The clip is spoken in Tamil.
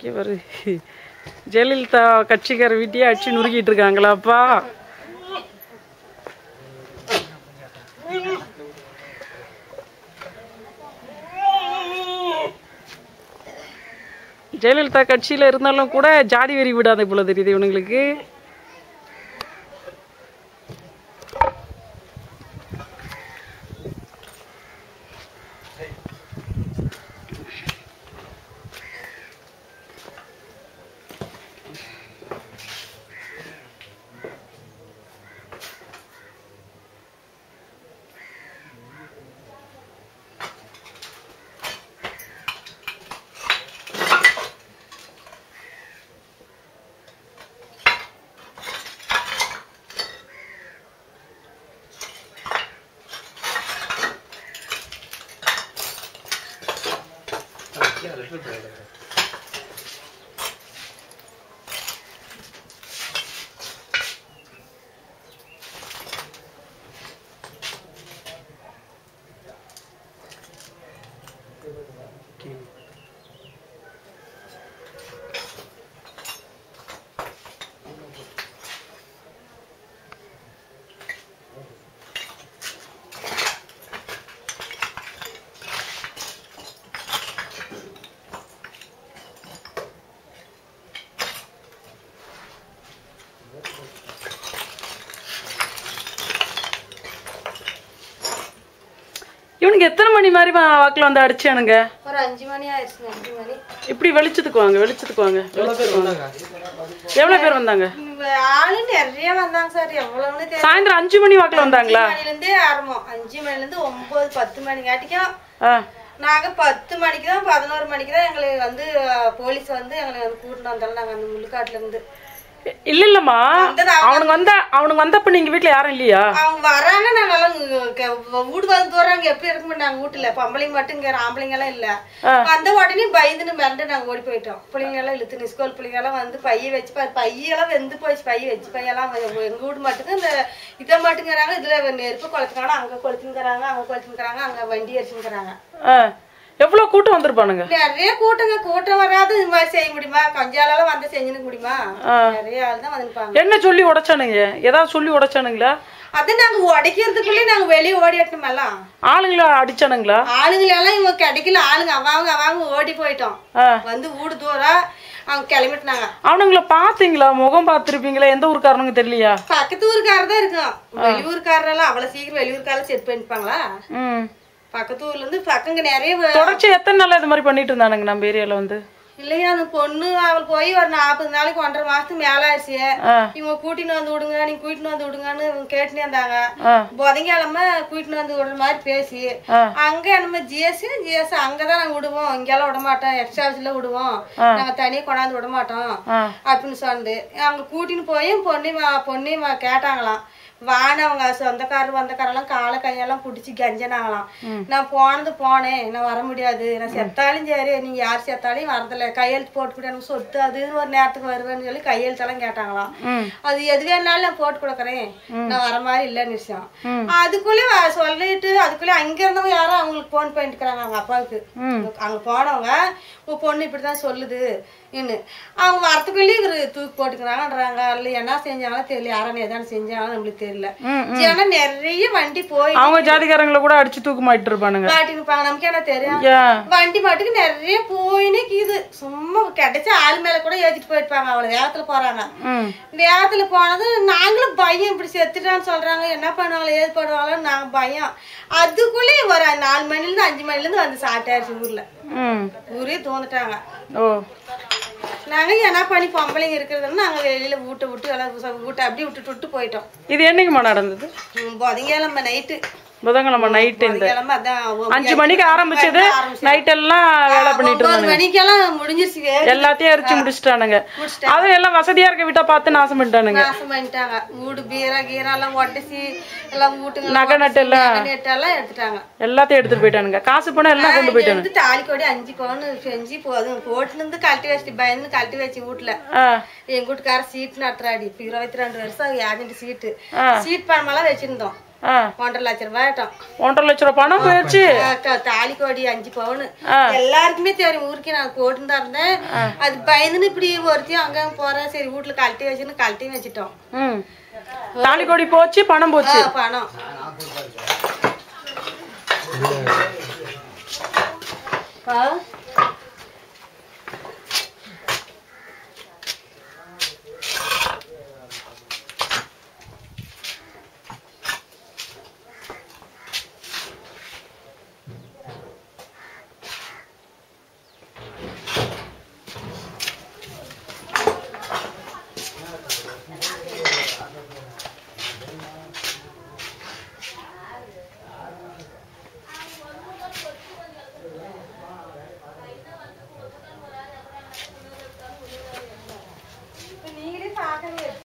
இவர் ஜெயலலிதா கட்சிக்கார வீட்டையே அடிச்சு நுறுக்கிட்டு இருக்காங்களாப்பா? ஜெயலலிதா கட்சியில இருந்தாலும் கூட ஜாதி வெறி விடாத போல தெரியுது இவனுங்களுக்கு. brother. The brother. இவனுக்கு எத்தனை மணி மாதிரி வாக்குல வந்து அடிச்சானுங்க? ஒரு அஞ்சு மணி ஆயிடுச்சுங்க அஞ்சு மணி. இப்படி வெளிச்சத்துக்கு வாங்க வெளிச்சத்துக்கு வாங்க. எவ்வளவு பேர் வந்தாங்க? ஆளு நிறைய வந்தாங்க சார். எவ்வளவுன்னு சாயந்தரம் அஞ்சு மணி வாக்குல வந்தாங்களா அஞ்சு மணில இருந்தே ஆரம்பம். அஞ்சு மணில இருந்து ஒன்பது பத்து மணிக்காட்டிக்கும் ஆ. நாங்க பத்து மணிக்கு தான் பதினோரு மணிக்கு தான் எங்களுக்கு வந்து போலீஸ் வந்து எங்களை வந்து கூட்டிட்டு வந்தாலும் நாங்க அந்த முள்ளுக்காட்டுல இருந்து. இல்ல இல்லம்மா அவனுக்கு வந்தா அவனுக்கு வந்தப்ப நீங்க வீட்ல யாரும் இல்லையா? அவங்க வராங்க நாங்க இங்க க- வீடு வந்து தூரம் எப்படி இருக்க மாட்டாங்க வீட்டுல பொம்பளைங்க மட்டும் ஆம்பளைங்க எல்லாம் இல்ல. வந்த உடனே பயந்துன்னு மிரண்டு நாங்க ஓடி போயிட்டோம். பிள்ளைங்க எல்லாம் இழுத்துன்னு ஸ்கூல் பிள்ளைங்க எல்லாம் வந்து பைய வச்சு பையெல்லாம் வெந்து போச்சு பைய வச்சு பையெல்லாம் எங்க வீடு மட்டும் இந்த இதை மட்டுங்கிறாங்க இதுல நெருப்பு கொளுத்துக்கிறாங்க அங்க கொளுத்துங்கிறாங்க அங்க கொளுத்துங்கிறாங்க அங்க வண்டி அடிச்சுங்கிறாங்க ஆ, எவ்வளவு கூட்டம் வந்திருப்பானுங்க? நிறைய கூட்டங்க. கூட்டம் வராது. இது மாதிரி செய்ய முடியுமா? கொஞ்ச ஆளால வந்து செஞ்சுக்க முடியுமா நிறைய ஆள் தான் வந்துருப்பாங்க. என்ன சொல்லி உடைச்சானுங்க? ஏதாவது சொல்லி உடைச்சானுங்களா? அதை நாங்க உடைக்கிறதுக்குள்ளே நாங்க வெளியே ஓடிட்டோம் எல்லாம். ஆளுங்களா அடிச்சானுங்களா? ஆளுங்களெல்லாம் இவங்க கிடைக்கல. ஆளுங்க அவங்க அவங்க ஓடி போயிட்டோம். வந்து வீடு தூரம் அவங்க கிளம்பிட்டுனாங்க அவனுங்கள பாத்தீங்களா முகம் பார்த்திருப்பீங்களா? எந்த ஊருக்காரனுங்க தெரியலையா? பக்கத்து ஊருக்காரர் தான் இருக்கும் வெளியூருக்காரெல்லாம் அவ்வளவு சீக்கிரம் வெளியூருக்காரெல்லாம் செட் பண்ணிப்பாங்களா ம். பக்கத்து ஊர்ல இருந்து பக்கங்க நிறைய தொடர்ச்சி எத்தனை நாளா இது மாதிரி பண்ணிட்டு இருந்தானுங்க நம்ம ஏரியால வந்து? இல்லையா அந்த பொண்ணு அவள் போய் ஒரு நாற்பது நாளைக்கு ஒன்றரை மாசத்துக்கு மேல ஆயிடுச்சு. ஆ. இவங்க கூட்டின்னு வந்து விடுங்க நீங்க கூட்டின்னு வந்து விடுங்கன்னு கேட்டுனே இருந்தாங்க. ஆ. புதங்கிழமை கூட்டின்னு வந்து விடுற மாதிரி பேசி. அங்க நம்ம ஜிஎஸ் ஜிஎஸ் அங்கதான் நாங்க விடுவோம். இங்கெல்லாம் விட மாட்டோம். எக்ஸ்ட்ரா ஹவுஸ்ல விடுவோம். நாங்க தனியா கொண்டாந்து விட மாட்டோம். அப்படின்னு சொன்னது அவங்க கூட்டின்னு போய் பொண்ணு பொண்ணு கேட்டாங்களாம். வான அவங்க சொந்தக்காரர் வந்தக்காரெல்லாம் காலை கையெல்லாம் பிடிச்சி கஞ்சனாங்களாம். நான் போனது போனேன் நான் வர முடியாது. நான் செத்தாலும் சரி நீங்க யார் செத்தாலும் வரதில்ல. கையெழுத்து போட்டு கூட எனக்கு சொத்து அது ஒரு நேரத்துக்கு வருவேன்னு சொல்லி கையெழுத்தெல்லாம் கேட்டாங்களாம். அது எது வேணாலும் நான் போட்டு கொடுக்குறேன். நான் வர மாதிரி இல்லைன்னு விஷயம். அதுக்குள்ளே சொல்லிட்டு அதுக்குள்ளே அங்க இருந்தவங்க யாரோ அவங்களுக்கு போன் பண்ணிட்டுக்கிறாங்க அவங்க அப்பாவுக்கு. அங்க போனவங்க உன் பொண்ணு இப்படிதான் சொல்லுது. இன்னும் அவங்க வரத்துக்குள்ளேயே இவரு தூக்கி போட்டுக்கிறாங்கன்றாங்க. இல்லை என்ன செஞ்சாங்களோ தெரியல. யாரும் எதான செஞ்சாங்களோ நம்மளுக்கு தெரியல. நிறைய வண்டி போய் அவங்க ஜாதிக்காரங்களை கூட அடிச்சு தூக்கு மாட்டிட்டு இருப்பானுங்க காட்டிருப்பாங்க நமக்கு என்ன தெரியும்? வண்டி மாட்டுக்கு நிறைய போயினே கீது. சும்மா கிடைச்ச ஆள் மேல கூட ஏத்திட்டு போயிருப்பாங்க அவ்வளவு வேகத்துல போறாங்க. வேகத்துல போனது நாங்களும் பயம். இப்படி செத்துட்டான்னு சொல்றாங்க. என்ன பண்ணுவாங்களோ ஏது பண்ணுவாங்களோ நாங்க பயம். அதுக்குள்ளே ஒரு நாலு மணில இருந்து அஞ்சு மணில இருந்து வந்து சாட்டாயிருச்சு ஊர்ல. ஊரே தோந்துட்டாங்க. ஓ நாங்க என்ன பண்ணி பொம்பளைங்க இருக்கிறதுனால நாங்க வெளியில வீட்டை விட்டு எல்லாம் வீட்டை அப்படியே விட்டுட்டு விட்டு போயிட்டோம். இது என்னைக்குமா நடந்தது? புதங்கிழமை நைட்டு. புதன்கிழமை நைட்டு இந்த அஞ்சு மணிக்கு ஆரம்பிச்சது நைட் எல்லாம் வேலை பண்ணிட்டு இருந்தாங்க. எல்லாத்தையும் எரிச்சு முடிச்சிட்டானுங்க. அதுவும் எல்லாம் வசதியா இருக்க வீட்டை பார்த்து நாசம் பண்ணிட்டானுங்க. நகை நட்டு எல்லாம் எடுத்துட்டாங்க. எல்லாத்தையும் எடுத்துட்டு போயிட்டானுங்க. காசு பணம் எல்லாம் கொண்டு போயிட்டானுங்க. வந்து தாலி கொடி அஞ்சு பவுன் செஞ்சு போதும். போட்டுல இருந்து கழட்டி வச்சுட்டு பயந்து கழட்டி வச்சு வீட்டுல. எங்க வீட்டுக்கார சீட் நட்டுறாடி இருபத்தி ரெண்டு வருஷம் ஏஜென்ட் சீட்டு. சீட் பணமெல்லாம் வச்சிருந்தோம். ஒன்றரை லட்ச ரூபாய்ட்டம் ஒன்றரை லட்ச ரூபா பணம் போயிடுச்சு தாலி கோடி அஞ்சு பவுனு. எல்லாருக்குமே தெரியும் ஊருக்கே நான் போட்டுன்னு தான் இருந்தேன். அது பயந்துன்னு இப்படி ஒருத்தையும் அங்க போறேன். சரி வீட்டுல கழட்டி வச்சுன்னு கழட்டி வச்சுட்டோம். தாலி கொடி போச்சு பணம் போச்சு. பணம். ஆ?